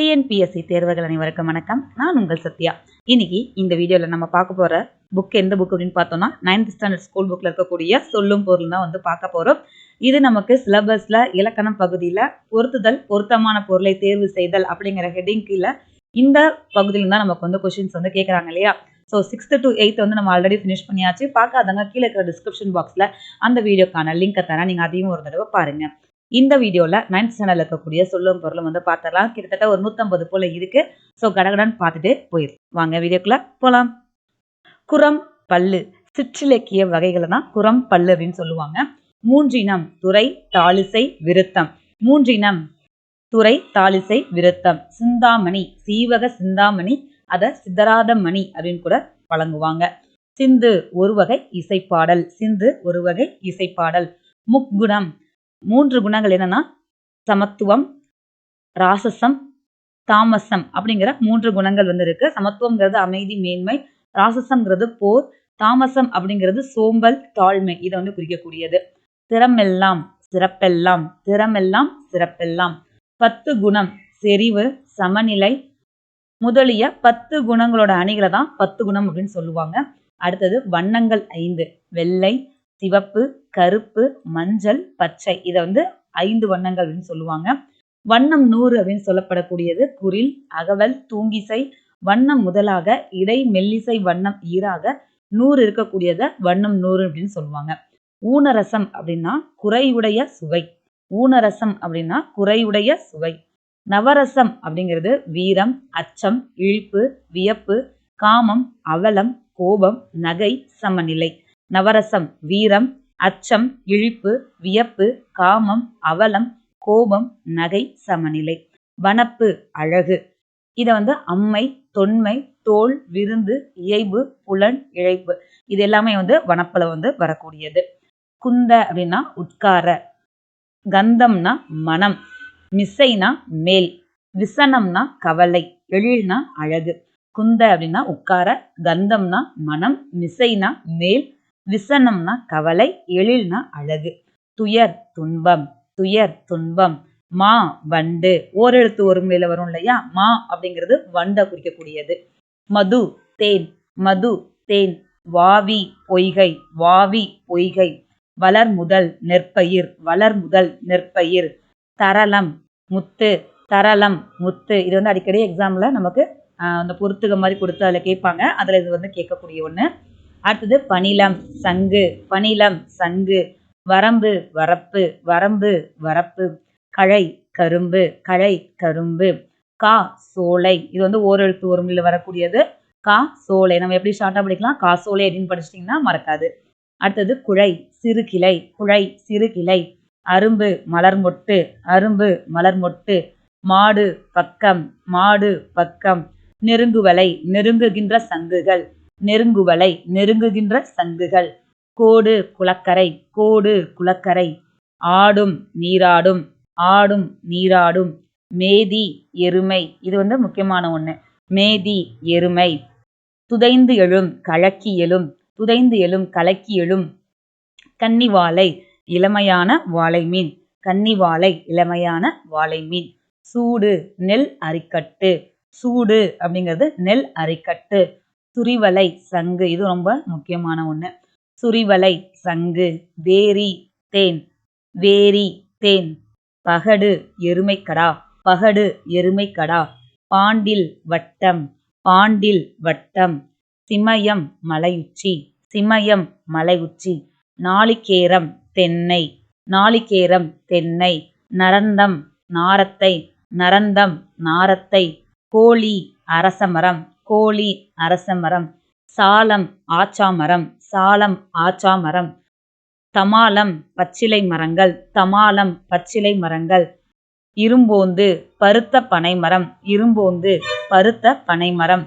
TNPSC தேர்வுகள் அனைவருக்கும் வணக்கம். நான் உங்கள் சத்யா. இன்னைக்கு இந்த வீடியோவில் நம்ம பார்க்க போகிற புக் எந்த புக் அப்படின்னு பார்த்தோம்னா நைன்த் ஸ்டாண்டர்ட் ஸ்கூல் புக்கில் இருக்கக்கூடிய சொல்லும் பொருள் தான் வந்து பார்க்க போகிறோம் இது நமக்கு சிலபஸில் இலக்கணம் பகுதியில் பொருத்துதல் பொருத்தமான பொருளை தேர்வு செய்தல் அப்படிங்கிற ஹெட்டிங் கீழே இந்த பகுதியில் தான் நமக்கு வந்து கொஷின்ஸ் வந்து கேட்குறாங்க இல்லையா? ஸோ சிக்ஸ்த்து டு எயித் வந்து நம்ம ஆல்ரெடி ஃபினிஷ் பண்ணியாச்சு. பார்க்காதவங்க கீழே இருக்கிற டிஸ்கிரிப்ஷன் பாக்ஸில் அந்த வீடியோக்கான லிங்க்கை தரேன். நீங்கள் அதையும் ஒரு தடவை பாருங்கள் இந்த வீடியோவில் நைன்த் சேனலில் இருக்கக்கூடிய சொல்லும் பொருளும் வந்து பார்த்துடலாம். கிட்டத்தட்ட ஒரு நூற்றம்பது போல் இருக்குது ஸோ கடகடன் பார்த்துட்டு போயிடும் வாங்க வீடியோக்குள்ளே போகலாம் குரம் பல்லு. சிற்றிலக்கிய வகைகளை தான் குரம் பல்லு அப்படின்னு சொல்லுவாங்க. மூன்றினம் துறை தாளிசை விருத்தம். மூன்றினம் துறை தாளிசை விருத்தம். சிந்தாமணி சீவக சிந்தாமணி அதை சித்தராத மணி அப்படின்னு கூட வழங்குவாங்க. சிந்து ஒரு வகை இசைப்பாடல். சிந்து ஒரு வகை இசைப்பாடல். முக்குணம் மூன்று குணங்கள் என்னன்னா சமத்துவம் ராசசம் தாமசம் அப்படிங்கிற மூன்று குணங்கள் வந்து இருக்கு. சமத்துவம்ங்கிறது அமைதி மேன்மை ராசசம்ங்கிறது போர் தாமசம் அப்படிங்கிறது சோம்பல் தாழ்மை இதை வந்து குறிக்கக்கூடியது. திறமெல்லாம் சிறப்பெல்லாம் திறமெல்லாம் சிறப்பெல்லாம். பத்து குணம் செறிவு சமநிலை முதலிய பத்து குணங்களோட அணிகளை தான் பத்து குணம் அப்படின்னு சொல்லுவாங்க. அடுத்தது வண்ணங்கள் ஐந்து வெள்ளை சிவப்பு கருப்பு மஞ்சள் பச்சை. இதை வந்து ஐந்து வண்ணங்கள் அப்படின்னு சொல்லுவாங்க. வண்ணம் நூறு அப்படின்னு சொல்லப்படக்கூடியது குரில் அகவல் தூங்கிசை வண்ணம் முதலாக இடை மெல்லிசை வண்ணம் ஈராக நூறு இருக்கக்கூடியத வண்ணம் நூறு அப்படின்னு சொல்லுவாங்க. ஊனரசம் அப்படின்னா குறையுடைய சுவை. ஊனரசம் அப்படின்னா குறையுடைய சுவை. நவரசம் அப்படிங்கிறது வீரம் அச்சம் இழிப்பு வியப்பு காமம் அவலம் கோபம் நகை சமநிலை. நவரசம் வீரம் அச்சம் இழிப்பு வியப்பு காமம் அவலம் கோபம் நகை சமநிலை. வனப்பு அழகு. இதை வந்து அம்மை தொன்மை தோல் விருந்து இயைபு புலன் இழைப்பு. இது எல்லாமே வந்து வனப்புல வந்து வரக்கூடியது. குந்த அப்படின்னா உட்கார. கந்தம்னா மனம். மிசைனா மேல். விசனம்னா கவலை. எழில்னா அழகு. குந்த அப்படின்னா உட்கார. கந்தம்னா மனம். மிசைனா மேல். விசனம்னா கவலை எழில்னா அழகு. துயர் துன்பம் துயர் துன்பம். மா வண்டு. ஓரெழுத்து ஒருமுறையில் வரும் இல்லையா? மா அப்படிங்கிறது வண்டை குறிக்கக்கூடியது. மது தேன். மது தேன். வாவி பொய்கை. வாவி பொய்கை. வளர் முதல் நெற்பயிர். வளர் முதல் நெற்பயிர். தரளம் முத்து. தரளம் முத்து. இது வந்து அடிக்கடி எக்ஸாமில் நமக்கு அந்த பொருத்துக மாதிரி கொடுத்து அதில் கேட்பாங்க. அதில் இது வந்து கேட்கக்கூடிய ஒன்று அடுத்தது பனிலம் சங்கு. பனிலம் சங்கு. வரம்பு வரப்பு. வரம்பு வரப்பு. கழை கரும்பு. களை கரும்பு. கா சோலை. இது வந்து ஓரெழுத்து ஒரு வரக்கூடியது. கா சோலை. நம்ம எப்படி ஷார்ட்டாக படிக்கலாம்? கா சோலை அப்படின்னு படிச்சிட்டிங்கன்னா மறக்காது. அடுத்தது குழை சிறு கிளை. குழை சிறு கிளை. அரும்பு மலர் மொட்டு. அரும்பு மலர் மொட்டு. மாடு பக்கம். மாடு பக்கம். நெருங்குவலை. நெருங்குகின்ற சங்குகள். நெருங்குவலை நெருங்குகின்ற சங்குகள். கோடு குளக்கரை கோடு குளக்கரை. ஆடும் நீராடும் ஆடும் நீராடும். மேதி எருமை இது வந்து முக்கியமான ஒன்று மேதி எருமை. துதைந்து எழும் கலக்கி எழும் துதைந்து எழும் கலக்கி எழும். கன்னிவாலை இளமையான வாழை மீன் கன்னிவாலை இளமையான வாழை மீன் சூடு நெல் அரிக்கட்டு. சூடு அப்படிங்கிறது நெல் அரிக்கட்டு. சுரிவலை சங்கு. இது ரொம்ப முக்கியமான ஒன்று சுரிவலை சங்கு. வேரி தேன். வேரி தேன். பகடு எருமைக்கடா. பகடு எருமைக்கடா. பாண்டில் வட்டம். பாண்டில் வட்டம். சிமயம் மலையுச்சி. சிமயம் மலையுச்சி. நாளிகேரம் தென்னை. நாளிகேரம் தென்னை. நரந்தம் நாரத்தை. நரந்தம் நாரத்தை. கோழி அரசமரம். கோழி அரசமரம் சாலம் ஆச்சாமரம் சாலம் ஆச்சாமரம் தமாலம் பச்சிலை மரங்கள் தமாலம் பச்சிலை மரங்கள் இரும்போந்து பருத்த பனைமரம் இரும்போந்து பருத்த பனைமரம்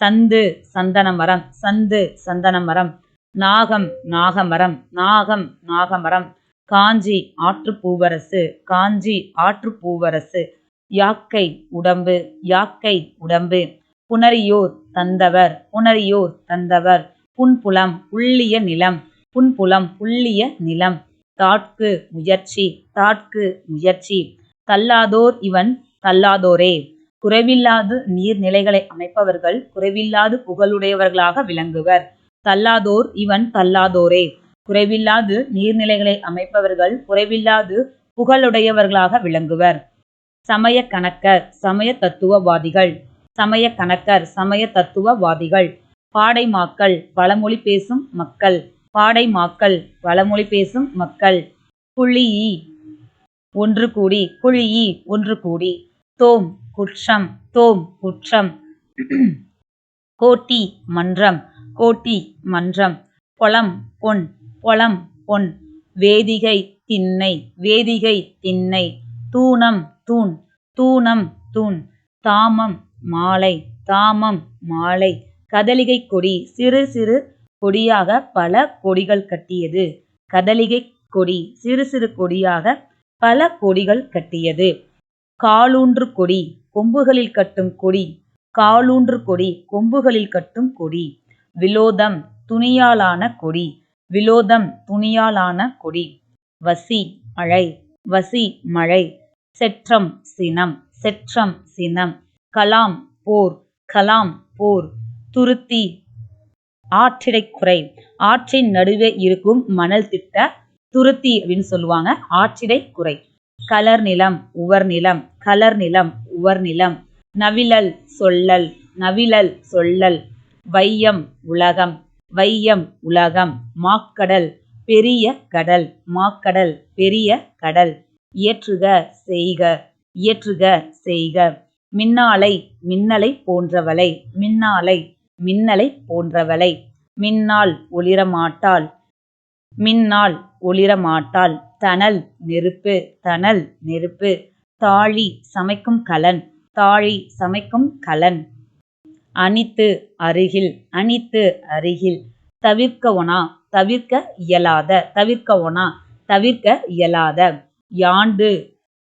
சந்து சந்தனமரம் சந்து சந்தனமரம் நாகம் நாகமரம் நாகம் நாகமரம் காஞ்சி ஆற்றுப்பூவரசு காஞ்சி ஆற்றுப்பூவரசு யாக்கை உடம்பு யாக்கை உடம்பு புனரியோர் தந்தவர் புனரியோர் தந்தவர். புன்புலம் உள்ளிய நிலம் புன்புலம் புள்ளிய நிலம். தாட்கு முயற்சி தாட்கு முயற்சி. தள்ளாதோர் இவன் தள்ளாதோரே. குறைவில்லாது நீர்நிலைகளை அமைப்பவர்கள் குறைவில்லாது புகழுடையவர்களாக விளங்குவர். தள்ளாதோர் இவன் தள்ளாதோரே. குறைவில்லாது நீர்நிலைகளை அமைப்பவர்கள் குறைவில்லாது புகழுடையவர்களாக விளங்குவர். சமய கணக்கர் சமய தத்துவவாதிகள். சமய கணக்கர் சமய தத்துவவாதிகள் பாடைமாக்கள் பழமொழி பேசும் மக்கள் பாடைமாக்கள் பழமொழி பேசும் மக்கள் குழியி ஒன்று கூடி குழியி ஒன்று கூடி தோம் குற்றம் தோம் குற்றம் கோட்டி மன்றம் கோட்டி மன்றம் பொலம் பொன் பொலம் பொன் வேதிகை திண்ணை வேதிகை திண்ணை தூணம் தூண் தூணம் தூண் தாமம் மாலை தாமம் மாலை. கதலிகை கொடி சிறு சிறு கொடியாக பல கொடிகள் கட்டியது. கதலிகை கொடி சிறு சிறு கொடியாக பல கொடிகள் கட்டியது. காலூன்று கொடி கொம்புகளில் கட்டும் கொடி. காலூன்று கொடி கொம்புகளில் கட்டும் கொடி. விலோதம் துணியாலான கொடி. விலோதம் துணியாலான கொடி. வசி மழை வசி மழை. செற்றம் சினம் செற்றம் சினம். கலாம் போர். கலாம் போர். துருத்தி. ஆற்றிடைக்குறை ஆற்றின் நடுவே இருக்கும் மணல் திட்ட துருத்தி அப்படின்னு சொல்லுவாங்க. ஆற்றிடை குறை. கலர் நிலம் உவர் நிலம். கலர் நிலம் உவர் நிலம். நவிழல் சொல்லல். நவிழல் சொல்லல். வையம் உலகம். வையம் உலகம். மாக்கடல் பெரிய கடல். மாக்கடல் பெரிய கடல். இயற்றுக செய்க. இயற்றுக செய்க. மின்னாலை மின்னலை போன்றவளை. மின்னாலை மின்னலை போன்றவளை. மின்னால் ஒளிரமாட்டாள். மின்னால் ஒளிரமாட்டாள். தணல் நெருப்பு தணல் நெருப்பு. தாழி சமைக்கும் கலன். தாழி சமைக்கும் கலன். அனித்து அருகில் அனித்து அருகில். தவிர்க்க தவிர்க்க இயலாத தவிர்க்க தவிர்க்க இயலாத. யாண்டு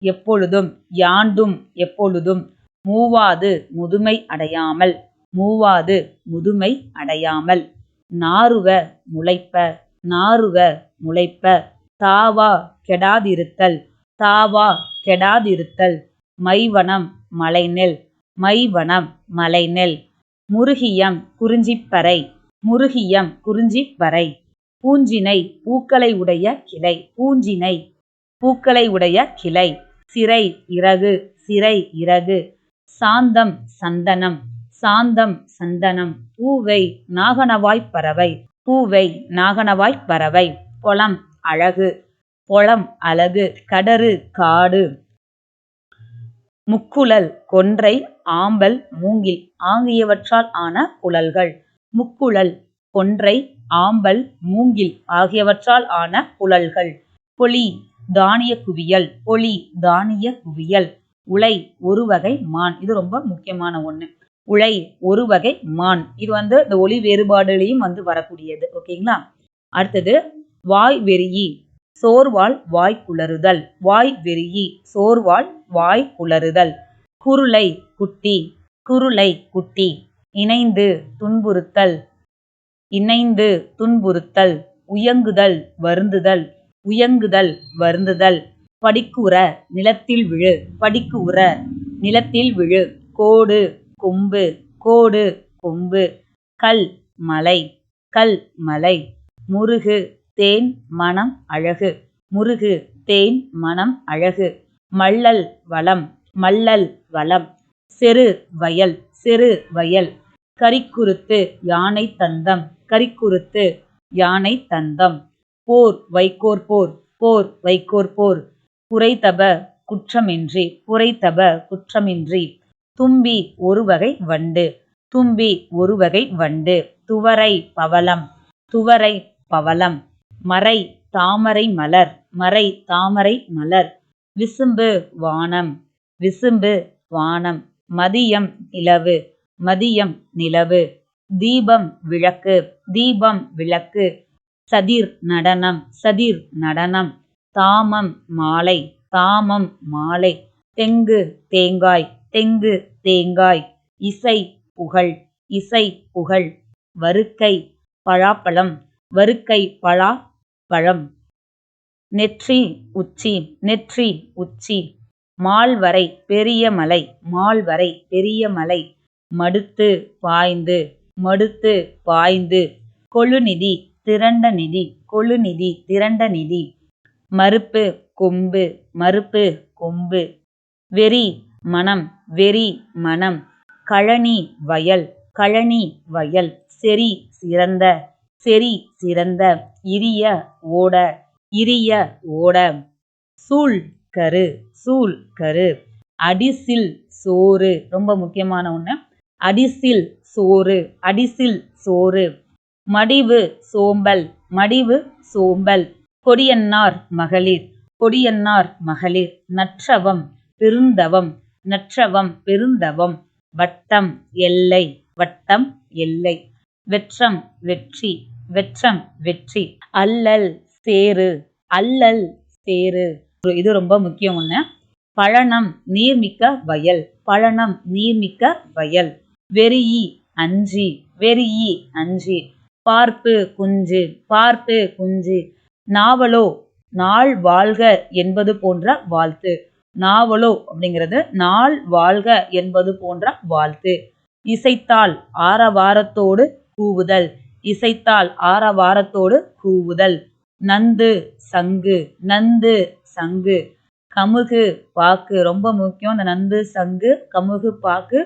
எப்பொழுதும் யாண்டும் எப்பொழுதும். மூவாது முதுமை அடையாமல் மூவாது முதுமை அடையாமல். நாறுவ முளைப்ப நாறுவ முளைப்ப. தாவா கெடாதிருத்தல் தாவா கெடாதிருத்தல். மைவனம் மலைநெல் மைவனம் மலைநெல். முருகியம் குறிஞ்சிப்பறை முருகியம் குறிஞ்சிப்பறை. பூஞ்சினை பூக்களை உடைய கிளை பூஞ்சினை பூக்களை உடைய கிளை. சிறை இறகு சிறை இறகு. சாந்தம் சந்தனம் சாந்தம் சந்தனம். பூவை நாகனவாய்ப் பறவை பூவை நாகனவாய்ப் பறவை. பொலம் அழகு பொலம் அழகு. கடறு காடு. முக்குழல் கொன்றை ஆம்பல் மூங்கில். ஆகியவற்றால் ஆன குழல்கள். முக்குழல் கொன்றை ஆம்பல் மூங்கில் ஆகியவற்றால் ஆன குழல்கள். பொலி தானிய குவியல். பொலி தானிய குவியல். உலை ஒரு வகை மான். இது ரொம்ப முக்கியமான ஒன்று உலை ஒரு வகை மான். இது வந்து இந்த ஒளி வேறுபாடுலையும் வந்து வரக்கூடியது. ஓகேங்களா? அடுத்தது வாய் வெறியி சோர்வால் வாய் குளறுதல். வாய் வெறியி சோர்வால் வாய் குளறுதல். குருளை குட்டி குருளை குட்டி. இணைந்து துன்புறுத்தல் இணைந்து துன்புறுத்தல். உயங்குதல் வருந்துதல். உயங்குதல் வருந்துதல். படிக்குற நிலத்தில் விழு. படிக்குற நிலத்தில் விழு. கோடு கொம்பு. கோடு கொம்பு. கல் மலை. கல் மலை. முருகு தேன் மனம் அழகு. முருகு தேன் மனம் அழகு. மள்ளல் வளம். மள்ளல் வளம். செரு வயல். செரு வயல். கரிக்குறுத்து யானை தந்தம். கரிக்குறுத்து யானை தந்தம். போர் வைக்கோர் போர். போர் வைக்கோர் போர். குறைத்தப குற்றமின்றி குறைத்தப குற்றமின்றி. தும்பி ஒரு வகை வண்டு தும்பி ஒரு வகை வண்டு. துவரை பவளம் துவரை பவளம். மறை தாமரை மலர் மறை தாமரை மலர். விசும்பு வானம் விசும்பு வானம். மதியம் நிலவு மதியம் நிலவு. தீபம் விளக்கு தீபம் விளக்கு. சதிர் நடனம் சதிர் நடனம். தாமம் மாலை தாமம் மாலை. தெங்கு தேங்காய் தெங்கு தேங்காய். இசை புகழ் இசை புகழ். வருக்கை பழாப்பழம் வருக்கை பழா பழம் நெற்றி உச்சி நெற்றி உச்சி. மால்வரை பெரிய மலை மால்வரை பெரிய மலை. மடுத்து பாய்ந்து மடுத்து பாய்ந்து. கொழுநிதி திரண்ட நிதி கொழுநிதி திரண்ட நிதி. மறுப்பு கொம்பு மறுப்பு கொம்பு. வெறி மனம் வெறி மனம். கழனி வயல். கழனி வயல். செறி சிறந்த. செறி சிறந்த. இரிய ஓட. இரிய ஓட. சூழ் கரு. சூழ் கரு. அடிசில் சோறு. ரொம்ப முக்கியமான ஒன்று அடிசில் சோறு. அடிசில் சோறு. மடிவு சோம்பல். மடிவு சோம்பல். கொடியன்னார் மகளிர் கொடியன்னார் மகளிர் நற்றவம் பெருந்தவம் நற்றவம் பெருந்தவம் வட்டம் எல்லை வட்டம் எல்லை வெற்றம் வெற்றி வெற்றம் வெற்றி அல்லல் சேரு அல்லல் சேரு இது ரொம்ப முக்கியம் ஒன்று பழனம் நீர்மிக்க வயல் பழனம் நீர்மிக்க வயல். வெறியி அஞ்சி வெறியி அஞ்சி. பார்ப்பு குஞ்சு பார்ப்பு குஞ்சு. நாவலோ நாள் வாழ்க என்பது போன்ற வாழ்த்து. நாவலோ அப்படிங்கிறது நாள் வாழ்க என்பது போன்ற வாழ்த்து. இசைத்தால் ஆரவாரத்தோடு கூவுதல். இசைத்தால் ஆரவாரத்தோடு கூவுதல். நந்து சங்கு நந்து சங்கு. கமுகு பாக்கு ரொம்ப முக்கியம். இந்த நந்து சங்கு கமுகு பாக்கு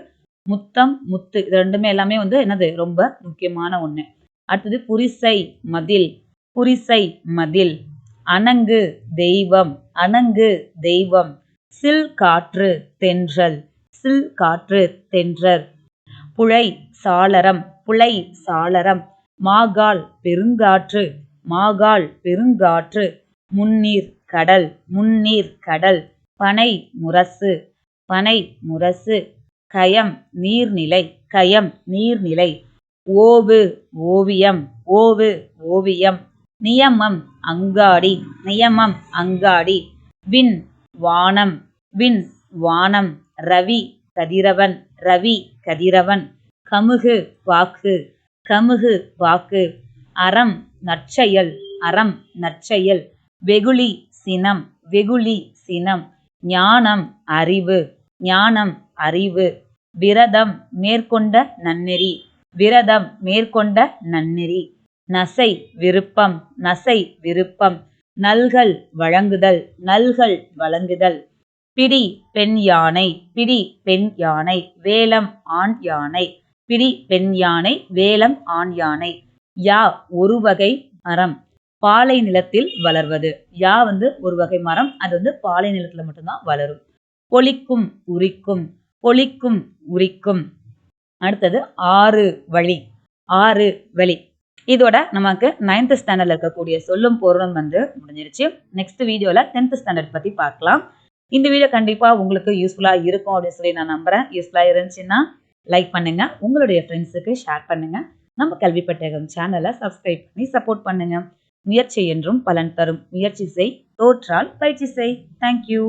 முத்தம் முத்து. இது ரெண்டுமே எல்லாமே வந்து என்னது? ரொம்ப முக்கியமான ஒன்று அடுத்தது புரிசை மதில். புரிசை மதில். அணங்கு தெய்வம் அணங்கு தெய்வம். சில் காற்று தென்றல் சில் காற்று தென்றல் புழை சாளரம் புழை சாளரம். மாகால் பெருங்காற்று மாகால் பெருங்காற்று. முன்னீர் கடல் முன்னீர் கடல். பனை முரசு பனை முரசு. கயம் நீர்நிலை கயம் நீர்நிலை. ஓவு ஓவியம் ஓவு ஓவியம். நியமம் அங்காடி நியமம் அங்காடி. விண் வானம் விண் வானம் ரவி கதிரவன் ரவி கதிரவன். கமுகு வாக்கு கமுகு வாக்கு. அறம் நற்செயல் அறம் நற்செயல். வெகுளி சினம் வெகுளி சினம். ஞானம் அறிவு ஞானம் அறிவு. விரதம் மேற்கொண்ட நன்னெறி விரதம் மேற்கொண்ட நன்னெறி. நசை விருப்பம் நசை விருப்பம். நல்கள் வழங்குதல் நல்கள் வழங்குதல். பிடி பெண் யானை பிடி பெண் யானை வேலம் ஆண் யானை. பிடி பெண் யானை வேலம் ஆண் யானை. யா ஒரு வகை மரம். பாலை நிலத்தில் வளர்வது. யா வந்து ஒரு வகை மரம் அது வந்து பாலை நிலத்துல மட்டும்தான் வளரும். பொலிக்கும் உரிக்கும். பொலிக்கும் உரிக்கும். அடுத்தது ஆறு வழி. ஆறு வழி. இதோட நமக்கு நைன்த் ஸ்டாண்டர்ட்ல இருக்கக்கூடிய சொல்லும் பொருளும் வந்து முடிஞ்சிருச்சு. நெக்ஸ்ட் வீடியோவில் டென்த் ஸ்டாண்டர்ட் பற்றி பார்க்கலாம். இந்த வீடியோ கண்டிப்பாக உங்களுக்கு யூஸ்ஃபுல்லாக இருக்கும் அப்படின்னு சொல்லி நான் நம்புகிறேன் யூஸ்ஃபுல்லாக இருந்துச்சுன்னா லைக் பண்ணுங்கள் உங்களுடைய ஃப்ரெண்ட்ஸுக்கு ஷேர் பண்ணுங்கள் நம்ம கல்வி பட்டகம் சேனலை சப்ஸ்கிரைப் பண்ணி சப்போர்ட் பண்ணுங்கள் முயற்சி என்றும் பலன் தரும். முயற்சி செய் தோற்றால் பயிற்சி செய். தேங்க்யூ